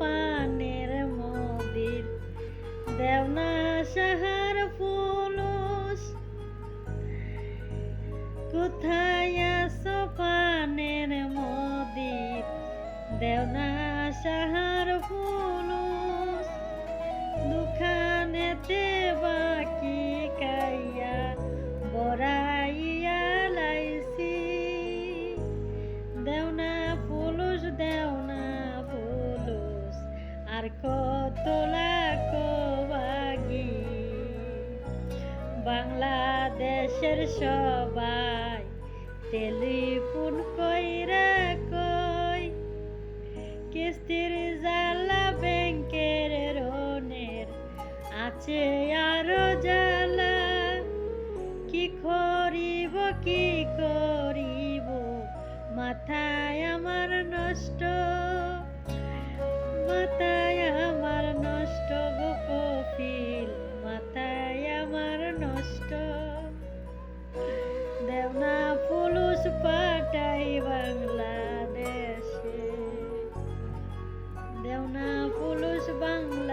পানের মন্দির। দেওনা সাহার পুলুস কোথায় আসো পানের মদির দেওনা সাহার পুলুস কত লাখ বাংলাদেশের সবাই টেলিফোন কইরা কই কিস্তির না পুলিশ পাঠাই বাংলাদেশে। দেও না পুলিশ বাংলা